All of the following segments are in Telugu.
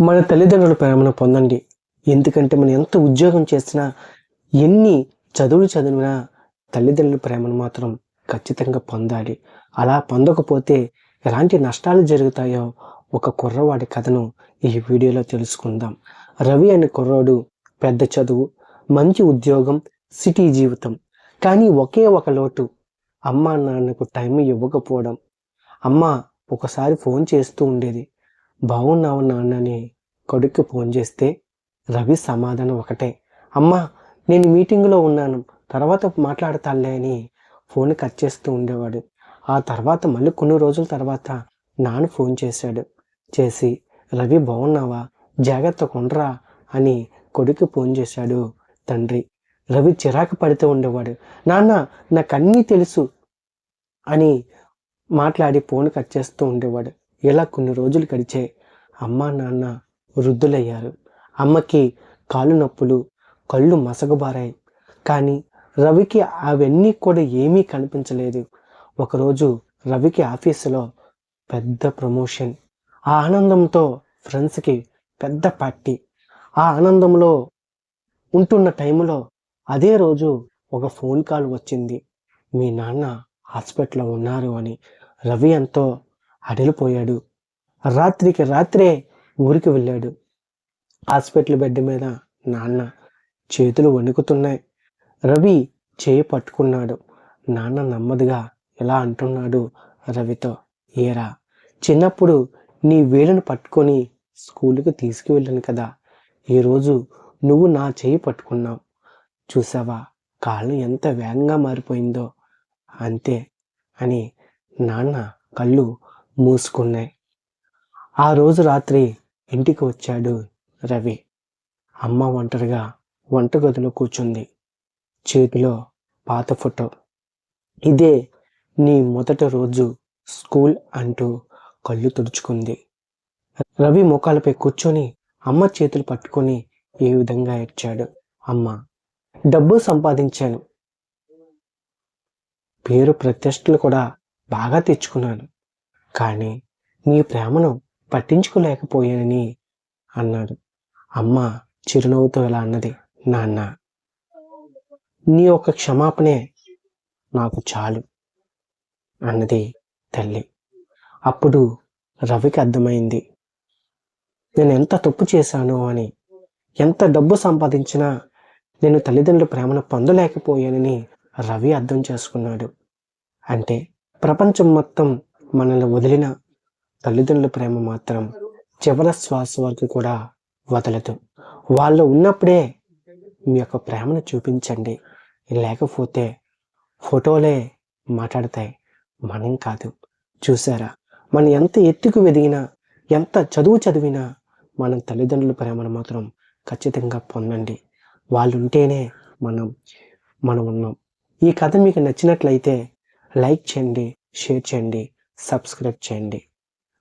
మన తల్లిదండ్రుల ప్రేమను పొందండి. ఎందుకంటే మనం ఎంత ఉద్యోగం చేసినా ఎన్ని చదువులు చదివినా తల్లిదండ్రుల ప్రేమను మాత్రం ఖచ్చితంగా పొందాలి. అలా పొందకపోతే ఎలాంటి నష్టాలు జరుగుతాయో ఒక కుర్రవాడి కథను ఈ వీడియోలో తెలుసుకుందాం. రవి అనే కుర్రోడు పెద్ద చదువు మంచి ఉద్యోగం సిటీ జీవితం. కానీ ఒకే ఒక లోటు అమ్మ నాన్నకు టైం ఇవ్వకపోవడం. అమ్మ ఒకసారి ఫోన్ చేస్తూ ఉండేది బాగున్నావు నాన్నని కొడుక్కి ఫోన్ చేస్తే రవి సమాధానం ఒకటే. అమ్మా నేను మీటింగ్లో ఉన్నాను. తర్వాత మాట్లాడతానులే అని ఫోన్ కట్ చేస్తూ ఉండేవాడు. ఆ తర్వాత మళ్ళీ కొన్ని రోజుల తర్వాత నాన్న ఫోన్ చేశాడు. చేసి రవి బాగున్నావా జాగ్రత్త ఉండరా అని కొడుకు ఫోన్ చేశాడు తండ్రి. రవి చిరాకు పడుతూ ఉండేవాడు. నాన్న నాకు అన్నీ తెలుసు అని మాట్లాడి ఫోన్ కట్ చేస్తూ ఉండేవాడు. ఇలా కొన్ని రోజులు గడిచే అమ్మ నాన్న వృద్ధులయ్యారు. అమ్మకి కాళ్ళు నొప్పులు కళ్ళు మసకబారాయి. కానీ రవికి అవన్నీ కూడా ఏమీ కనిపించలేదు. ఒకరోజు రవికి ఆఫీసులో పెద్ద ప్రమోషన్. ఆ ఆనందంతో ఫ్రెండ్స్కి పెద్ద పార్టీ. ఆ ఆనందంలో ఉంటున్న టైంలో అదే రోజు ఒక ఫోన్ కాల్ వచ్చింది. మీ నాన్న హాస్పిటల్లో ఉన్నారు అని రవి ఎంతో అడిలిపోయాడు. రాత్రికి రాత్రే ఊరికి వెళ్ళాడు. హాస్పిటల్ బెడ్ మీద నాన్న చేతులు వణుకుతున్నాయి. రవి చేయి పట్టుకున్నాడు. నాన్న నెమ్మదిగా ఇలా అంటున్నాడు రవితో? ఏరా? చిన్నప్పుడు నీ వేలును పట్టుకొని స్కూల్కి తీసుకువెళ్ళాను కదా. ఈరోజు నువ్వు నా చేయి పట్టుకున్నావు. చూసావా? కాళ్ళు ఎంత వేగంగా మారిపోయిందో. అంతే అని నాన్న కళ్ళు మూసుకున్నాయి. ఆ రోజు రాత్రి ఇంటికి వచ్చాడు రవి. అమ్మ ఒంటరిగా వంటగదిలో కూర్చుంది. చేతిలో పాత ఫోటో. ఇదే నీ మొదటి రోజు స్కూల్ అంటూ కళ్ళు తుడుచుకుంది. రవి మోకాలపై కూర్చొని అమ్మ చేతులు పట్టుకొని ఏ విధంగా ఏడ్చాడు. అమ్మ డబ్బు సంపాదించాను. పేరు ప్రత్యష్టలు కూడా బాగా తెచ్చుకున్నాను. కానీ నీ ప్రేమను పట్టించుకోలేకపోయానని అన్నాడు. అమ్మ చిరునవ్వుతో ఇలా అన్నది నాన్న నీ యొక్క క్షమాపణే నాకు చాలు అన్నది తల్లి. అప్పుడు రవికి అర్థమైంది నేను ఎంత తప్పు చేశాను అని ఎంత డబ్బు సంపాదించినా నేను తల్లిదండ్రుల ప్రేమను పొందలేకపోయానని రవి అర్థం చేసుకున్నాడు. అంటే ప్రపంచం మొత్తం మనల్ని వదిలిన తల్లిదండ్రుల ప్రేమ మాత్రం చివరి శ్వాస వరకు కూడా వదలదు. వాళ్ళు ఉన్నప్పుడే మీ యొక్క ప్రేమను చూపించండి. లేకపోతే ఫోటోలే మాట్లాడతాయి. మనం కాదు. చూసారా? మనం ఎంత ఎత్తుకు వెదిగినా ఎంత చదువు చదివినా మనం తల్లిదండ్రుల ప్రేమను మాత్రం ఖచ్చితంగా పొందండి. వాళ్ళు ఉంటేనే మనం మనం ఉన్నాం. ఈ కథ మీకు నచ్చినట్లయితే లైక్ చేయండి షేర్ చేయండి. సబ్స్క్రైబ్ చేయండి.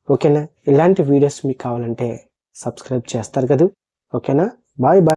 ఓకేనా? ఇలాంటి వీడియోస్ మీకు కావాలంటే సబ్స్క్రైబ్ చేస్తారు కదా? ఓకేనా? Bye bye.